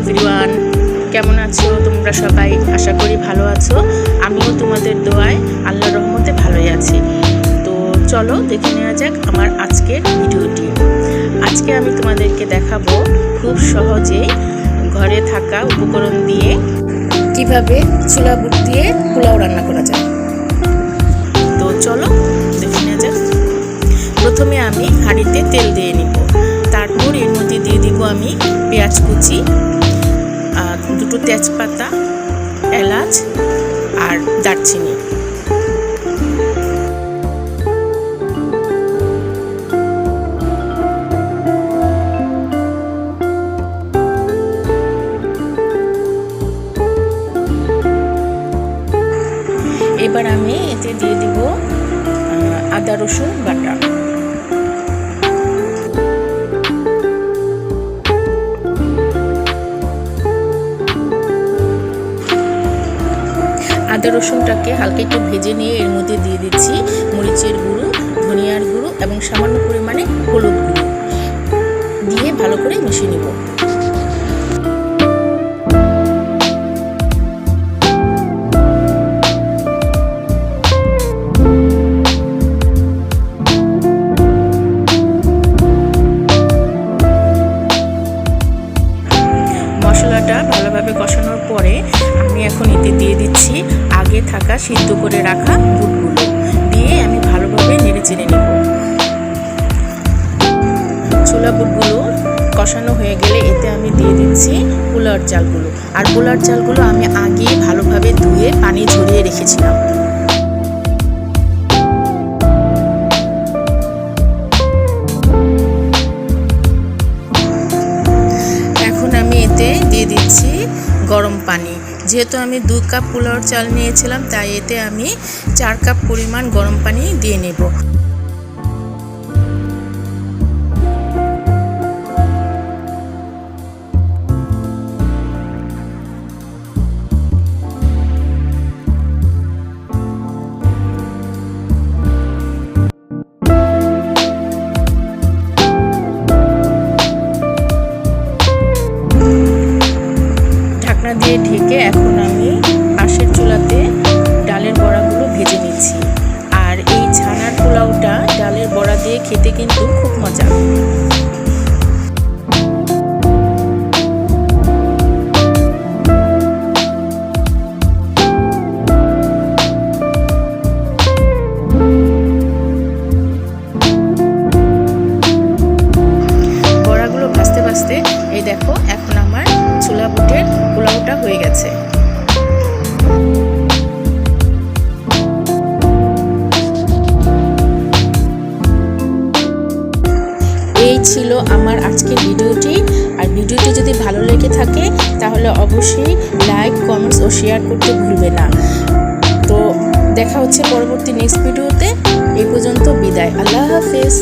Everyone কেমন আছো তোমরা সবাই? আশা করি ভালো আছো। আমিও তোমাদের দোয়ায় আল্লাহ রহমতে ভালোই আছি। তো চলো দেখে নেওয়া যাক আমার আজকের ভিডিওটি। আজকে আমি তোমাদেরকে দেখাবো খুব সহজেই ঘরে থাকা উপকরণ দিয়ে কীভাবে চুলা বুট দিয়ে পোলাও রান্না করা যায়। তো চলো দেখে নেওয়া যাক। প্রথমে আমি হাঁড়িতে তেল দিয়ে নিব। তারপর এর মধ্যে দিয়ে দিব আমি পেঁয়াজ কুচি তেজপাতা এলাচ আর দারচিনি। এবার আমি এতে দিয়ে দিব আদা রসুন বাটা। আদা রসুনটাকে হালকা একটু ভেজে নিয়ে এর মধ্যে দিয়ে দিচ্ছি মরিচের গুঁড়ো, ধনিয়ার গুঁড়ো এবং সামান্য পরিমাণে হলুদ গুঁড়ো। দিয়ে ভালো করে মিশিয়ে নেব। কষানোর পরে আমি এখন এতে দিয়ে দিচ্ছি আগে থাকা সিদ্ধ করে রাখা বুটগুলো। দিয়ে আমি ভালোভাবে নেড়ে চেড়ে নেব। ছোলা বুটগুলো কষানো হয়ে গেলে এতে আমি দিয়ে দিচ্ছি পোলার চালগুলো। আর পোলার চালগুলো আমি আগে ভালোভাবে ধুয়ে পানি ঝরিয়ে রেখেছিলাম। পানি। যেহেতু আমি দু কাপ পোলাওর চাল নিয়েছিলাম, তাই এতে আমি চার কাপ পরিমাণ গরম পানি দিয়ে নেব। খেতে কিন্তু খুব মজা। এই দেখো এখন আমার ছোলা বুটের পোলাওটা হয়ে গেছে। এই ছিল আমার আজকের ভিডিওটি। আর ভিডিওটি যদি ভালো লেগে থাকে, তাহলে অবশ্যই লাইক, কমেন্টস ও শেয়ার করতে ভুলবে না। তো দেখা হচ্ছে পরবর্তী নেক্সট ভিডিওতে এই পর্যন্ত বিদায়। আল্লাহ হাফেজ।